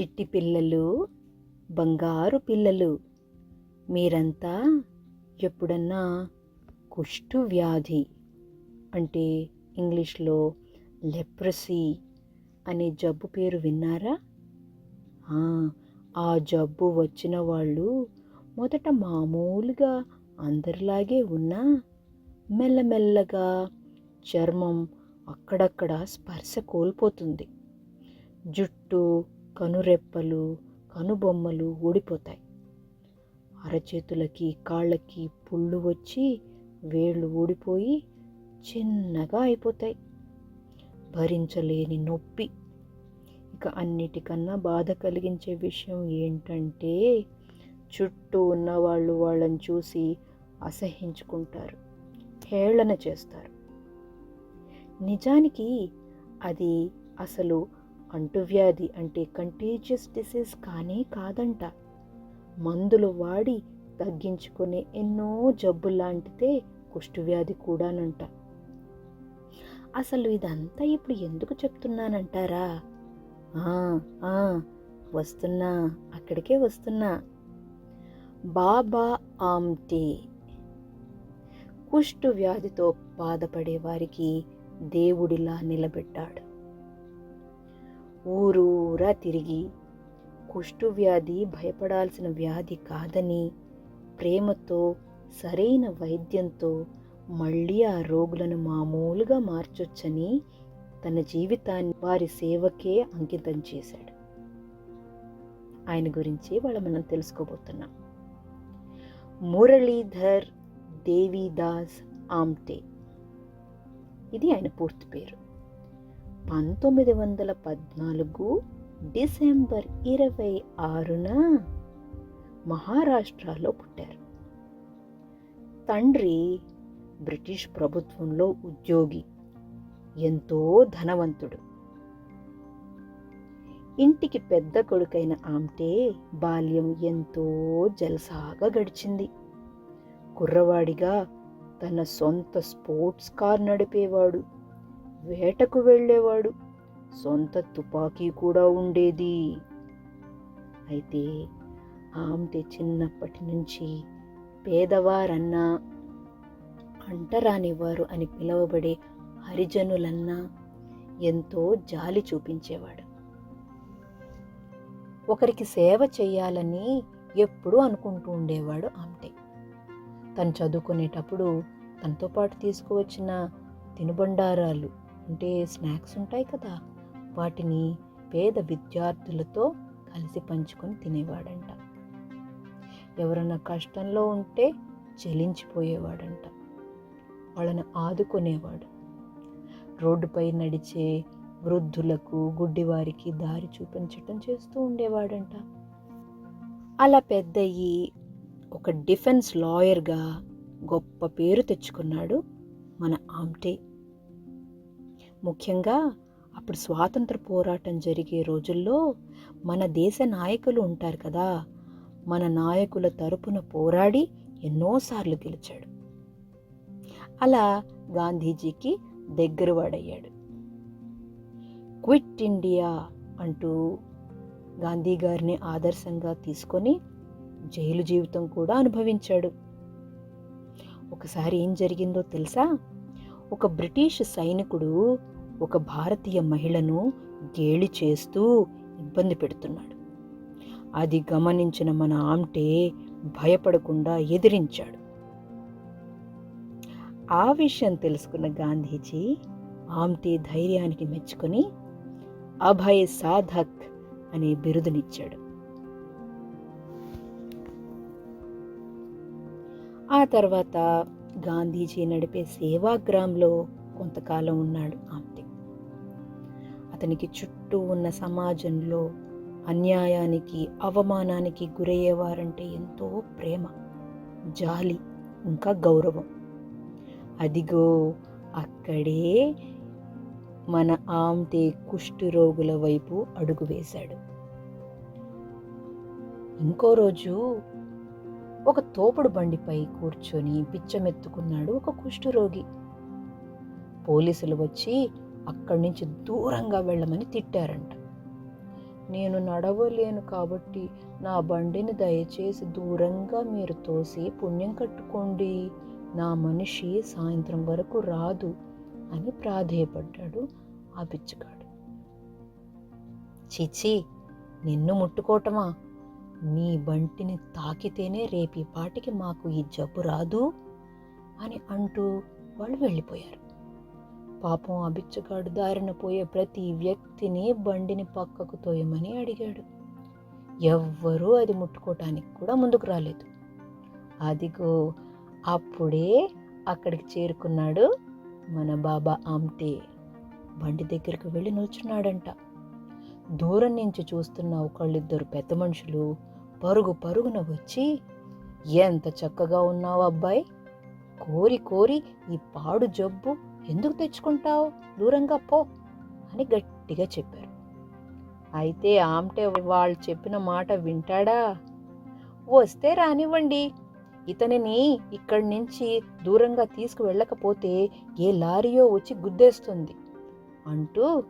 చిట్టి పిల్లలు బంగారు పిల్లలు. మీరంతా ఎప్పుడన్నా కుష్టు వ్యాధి అంటే ఇంగ్లీష్లో లెప్రసీ అనే జబ్బు పేరు విన్నారా? ఆ, ఆ జబ్బు వచ్చిన వాళ్ళు మొదట మామూలుగా అందరిలాగే ఉన్నా మెల్లమెల్లగా చర్మం అక్కడక్కడ స్పర్శ కోల్పోతుంది. జుట్టు కనురెప్పలు కనుబొమ్మలు ఊడిపోతాయి. అరచేతులకి కాళ్ళకి పుళ్ళు వచ్చి వేళ్ళు ఊడిపోయి చిన్నగా అయిపోతాయి. భరించలేని నొప్పి. ఇక అన్నిటికన్నా బాధ కలిగించే విషయం ఏంటంటే చుట్టూ ఉన్న వాళ్ళు వాళ్ళని చూసి అసహించుకుంటారు. హేళన చేస్తారు. నిజానికి అది అసలు అంటువ్యాధి అంటే కంటేజియస్ డిసీజ్ కానీ కాదంట. మందులు వాడి తగ్గించుకునే ఎన్నో జబ్బులాంటిదే కుష్ఠవ్యాధి కూడానంట. అసలు ఇదంతా ఇప్పుడు ఎందుకు చెప్తున్నానంటారా? ఆ, వస్తున్నా అక్కడికే వస్తున్నా. బాబా ఆమ్టే. కుష్టు వ్యాధితో బాధపడే వారికి దేవుడిలా నిలబెట్టాడు. ఊరూరా తిరిగి కుష్టు వ్యాధి భయపడాల్సిన వ్యాధి కాదని ప్రేమతో సరైన వైద్యంతో మళ్ళీ ఆ రోగులను మామూలుగా మార్చొచ్చని తన జీవితాన్ని వారి సేవకే అంకితం చేశాడు. ఆయన గురించి వాళ్ళ మనం తెలుసుకోబోతున్నాం. మురళీధర్ దేవిదాస్ ఆమ్టే. ఇది ఆయన పూర్తి పేరు. పంతొమ్మిది వందల పద్నాలుగు డిసెంబర్ ఇరవై ఆరున మహారాష్ట్రలో పుట్టారు. తండ్రి బ్రిటిష్ ప్రభుత్వంలో ఉద్యోగి ఎంతో ధనవంతుడు. ఇంటికి పెద్ద కొడుకైన ఆమ్టే బాల్యం ఎంతో జలసాగా గడిచింది. కుర్రవాడిగా తన సొంత స్పోర్ట్స్ కార్ నడిపేవాడు. వేటకు వెళ్ళేవాడు. సొంత తుపాకీ కూడా ఉండేది. అయితే ఆమె చిన్నప్పటి నుంచి పేదవారన్నా అంటరానివారు అని పిలువబడే హరిజనులన్నా ఎంతో జాలి చూపించేవాడు. ఒకరికి సేవ చేయాలని ఎప్పుడూ అనుకుంటూ ఉండేవాడు ఆమ్టే తను చదువుకునేటప్పుడు తనతో పాటు తీసుకువచ్చిన తినుబండారాలు అంటే స్నాక్స్ ఉంటాయి కదా వాటిని పేద విద్యార్థులతో కలిసి పంచుకొని తినేవాడంట. ఎవరన్నా కష్టంలో ఉంటే చెలించిపోయేవాడంట. వాళ్ళని ఆదుకునేవాడు. రోడ్డుపై నడిచే వృద్ధులకు గుడ్డివారికి దారి చూపించటం చేస్తూ ఉండేవాడంట. అలా పెద్దయ్యి ఒక డిఫెన్స్ లాయర్గా గొప్ప పేరు తెచ్చుకున్నాడు మన ఆమ్టే. ముఖ్యంగా అప్పుడు స్వాతంత్ర పోరాటం జరిగే రోజుల్లో మన దేశ నాయకులు ఉంటారు కదా మన నాయకుల తరపున పోరాడి ఎన్నోసార్లు గెలిచాడు. అలా గాంధీజీకి దగ్గరవాడయ్యాడు. క్విట్ ఇండియా అంటూ గాంధీ గారిని ఆదర్శంగా తీసుకొని జైలు జీవితం కూడా అనుభవించాడు. ఒకసారి ఏం జరిగిందో తెలుసా? ఒక బ్రిటిష్ సైనికుడు ఒక భారతీయ మహిళను గేలి చేస్తూ ఇబ్బంది పెడుతున్నాడు. అది గమనించిన మన ఆమ్టే భయపడకుండా ఎదిరించాడు. ఆ విషయం తెలుసుకున్న గాంధీజీ ఆమ్టే ధైర్యానికి మెచ్చుకొని అభయ సాధక్ అనే బిరుదునిచ్చాడు. ఆ తర్వాత గాంధీజీ నడిపే సేవాగ్రామ్లో కొంతకాలం ఉన్నాడు ఆమ్టే. అతనికి చుట్టూ ఉన్న సమాజంలో అన్యాయానికి అవమానానికి గురయ్యేవారంటే ఎంతో ప్రేమ జాలి ఇంకా గౌరవం. అదిగో అక్కడే మన ఆమ్తే కుష్ఠురోగుల వైపు అడుగు వేశాడు. ఇంకో రోజు ఒక తోపుడు బండిపై కూర్చొని పిచ్చమెత్తుకున్నాడు ఒక కుష్ఠురోగి పోలీసులు వచ్చి అక్కడి నుంచి దూరంగా వెళ్ళమని తిట్టారంట. నేను నడవలేను కాబట్టి నా బండిని దయచేసి దూరంగా మీరు తోసి పుణ్యం కట్టుకోండి. నా మనిషి సాయంత్రం వరకు రాదు అని ప్రాధేయపడ్డాడు ఆ బిచ్చగాడు చిచి నిన్ను ముట్టుకోవటమా? నీ బంటిని తాకితేనే రేపీ పాటికి మాకు ఈ జబ్బు రాదు అని అంటూ వాళ్ళు వెళ్ళిపోయారు. పాపం ఆ బిచ్చగాడు దారిన పోయే ప్రతి వ్యక్తిని బండిని పక్కకు తోయమని అడిగాడు. ఎవ్వరూ అది ముట్టుకోవటానికి కూడా ముందుకు రాలేదు. అదిగో అప్పుడే అక్కడికి చేరుకున్నాడు మన బాబా ఆమ్టే. బండి దగ్గరికి వెళ్ళి నిల్చున్నాడంట. దూరం నుంచి చూస్తున్న ఒకళ్ళిద్దరు పెద్ద మనుషులు పరుగు పరుగున వచ్చి ఎంత చక్కగా ఉన్నావు అబ్బాయి. కోరి కోరి ఈ పాడు జబ్బు ఎందుకు తెచ్చుకుంటావు? దూరంగా పో అని గట్టిగా చెప్పారు. అయితే ఆమ్టే వాళ్ళు చెప్పిన మాట వింటాడా? వస్తే రానివ్వండి. ఇతనిని ఇక్కడి నుంచి దూరంగా తీసుకువెళ్ళకపోతే ఏ లారీయో వచ్చి గుద్దేస్తుంది అంటూ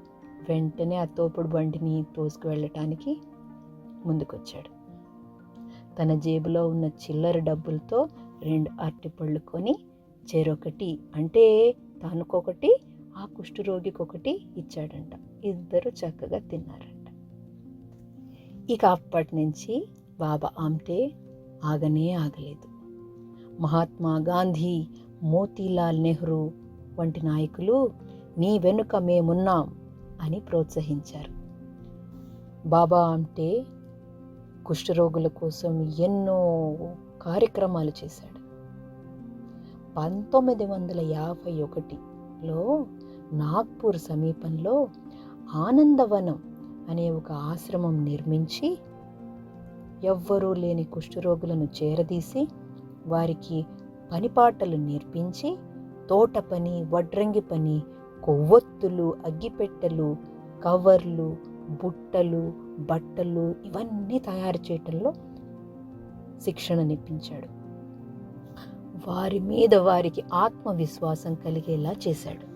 వెంటనే ఆ తోపుడు బండిని తోసుకువెళ్ళటానికి ముందుకొచ్చాడు. తన జేబులో ఉన్న చిల్లర డబ్బులతో రెండు అరటిపళ్ళు కొని చెరొకటి అంటే తనకొకటి ఆ కుష్ఠరోగికి ఒకటి ఇచ్చాడంట. ఇద్దరు చక్కగా తిన్నారంట. ఇక అప్పటి నుంచి బాబా ఆమ్టే ఆగనే ఆగలేదు. మహాత్మా గాంధీ మోతీలాల్ నెహ్రూ వంటి నాయకులు నీ వెనుక మేమున్నాం అని ప్రోత్సహించారు. బాబా అంటే కుష్ఠరోగుల కోసం ఎన్నో కార్యక్రమాలు చేశాడు. పంతొమ్మిది వందల యాభై ఒకటిలో నాగ్పూర్ సమీపంలో ఆనందవనం అనే ఒక ఆశ్రమం నిర్మించి ఎవ్వరూ లేని కుష్ఠరోగులను చేరదీసి వారికి పనిపాటలు నేర్పించి తోట పని వడ్రంగి పని కొవ్వొత్తులు అగ్గిపెట్టెలు కవర్లు బుట్టలు బట్టలు ఇవన్నీ తయారు చేయటంలో శిక్షణనిప్పించాడు వారి మీద వారికి ఆత్మవిశ్వాసం కలిగేలా చేశాడు.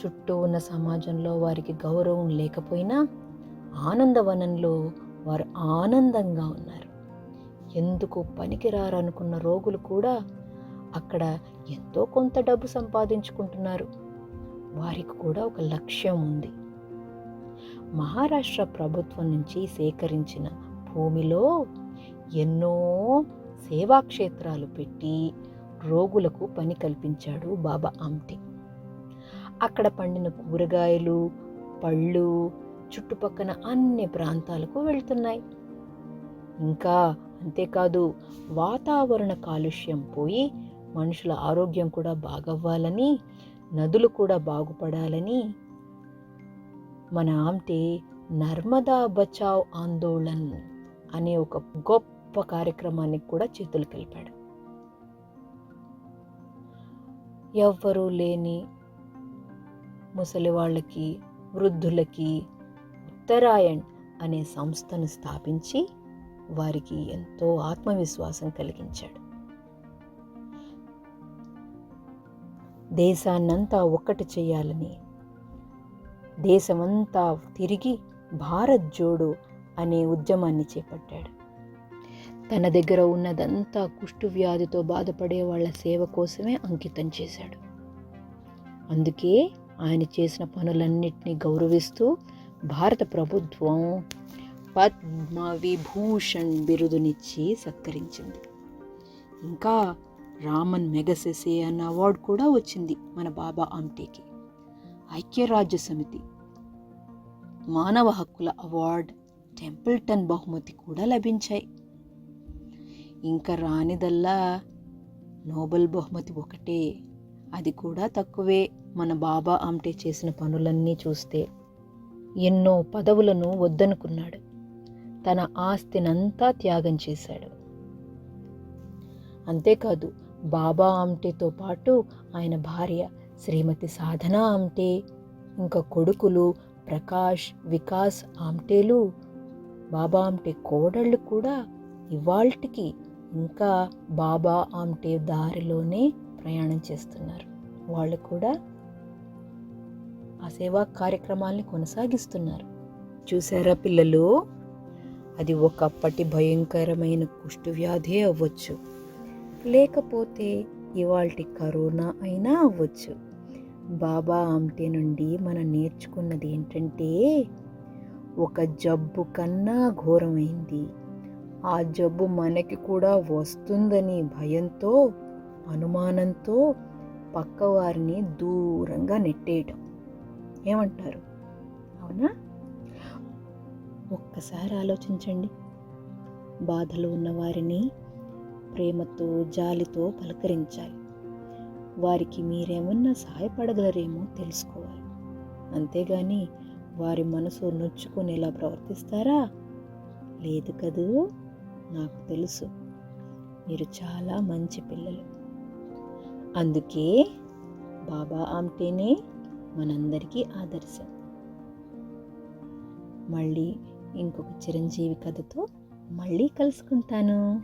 చుట్టూ ఉన్న సమాజంలో వారికి గౌరవం లేకపోయినా ఆనందవనంలో వారు ఆనందంగా ఉన్నారు. ఎందుకు పనికిరారనుకున్న రోగులు కూడా అక్కడ ఎంతో కొంత డబ్బు సంపాదించుకుంటున్నారు. వారికి కూడా ఒక లక్ష్యం ఉంది. మహారాష్ట్ర ప్రభుత్వం నుంచి సేకరించిన భూమిలో ఎన్నో సేవాక్షేత్రాలు పెట్టి రోగులకు పని కల్పించాడు బాబా ఆమ్టే. అక్కడ పండిన కూరగాయలు పళ్ళు చుట్టుపక్కన అన్ని ప్రాంతాలకు వెళ్తున్నాయి. ఇంకా అంతేకాదు వాతావరణ కాలుష్యం పోయి మనుషుల ఆరోగ్యం కూడా బాగవ్వాలని నదులు కూడా బాగుపడాలని మన ఆమ్టే నర్మదా బచావ్ ఆందోళన్ అనే ఒక గొప్ప కార్యక్రమానికి కూడా చేతులు కలిపాడు. ఎవ్వరూ లేని ముసలి వాళ్ళకి వృద్ధులకి ఉత్తరాయణ్ అనే సంస్థను స్థాపించి వారికి ఎంతో ఆత్మవిశ్వాసం కలిగించాడు. దేశాన్నంతా ఒక్కటి చేయాలని దేశమంతా తిరిగి భారత్ జోడు అనే ఉద్యమాన్ని చేపట్టాడు. తన దగ్గర ఉన్నదంతా కుష్టు వ్యాధితో బాధపడే వాళ్ళ సేవ కోసమే అంకితం చేశాడు. అందుకే ఆయన చేసిన పనులన్నింటినీ గౌరవిస్తూ భారత ప్రభుత్వం పద్మ విభూషణ్ బిరుదునిచ్చి సత్కరించింది. ఇంకా రామన్ మెగసెసే అన్న అవార్డు కూడా వచ్చింది మన బాబా ఆమ్టేకి. ఐక్యరాజ్య సమితి మానవ హక్కుల అవార్డ్ టెంపుల్టన్ బహుమతి కూడా లభించాయి. ఇంకా రానిదల్లా నోబెల్ బహుమతి ఒకటే. అది కూడా తక్కువే మన బాబా ఆమ్టే చేసిన పనులన్నీ చూస్తే. ఎన్నో పదవులను వద్దనుకున్నాడు. తన ఆస్తినంతా త్యాగం చేశాడు. అంతేకాదు బాబా ఆమ్టేతో పాటు ఆయన భార్య శ్రీమతి సాధన ఆమ్టే ఇంకా కొడుకులు ప్రకాష్ వికాస్ ఆమ్టేలు బాబా ఆమ్టే కోడళ్ళు కూడా ఇవాల్టికి ఇంకా బాబా ఆమ్టే దారిలోనే ప్రయాణం చేస్తున్నారు. వాళ్ళు కూడా ఆ సేవా కార్యక్రమాల్ని కొనసాగిస్తున్నారు. చూసారా పిల్లలు? అది ఒకప్పటి భయంకరమైన కుష్ఠవ్యాధే అవ్వచ్చు. లేకపోతే ఇవాల్టి కరోనా అయినా అవ్వచ్చు. బాబా ఆమ్టే నుండి మనం నేర్చుకున్నది ఏంటంటే ఒక జబ్బు కన్నా ఘోరమైంది ఆ జబ్బు మనకి కూడా వస్తుందని భయంతో అనుమానంతో పక్కవారిని దూరంగా నెట్టేయటం. ఏమంటారు? అవునా? ఒక్కసారి ఆలోచించండి. బాధలు ఉన్నవారిని ప్రేమతో జాలితో పలకరించాలి. వారికి మీరేమన్నా సహాయపడగలరేమో తెలుసుకోవాలి. అంతేగాని వారి మనసు నొచ్చుకునేలా ప్రవర్తిస్తారా? లేదు కదూ? నాకు తెలుసు. మీరు చాలా మంచి పిల్లలు. అందుకే బాబా ఆమ్టేనే మనందరికీ ఆదర్శం. మళ్ళీ ఇంకొక చిరంజీవి కథతో మళ్ళీ కలుసుకుంటాను.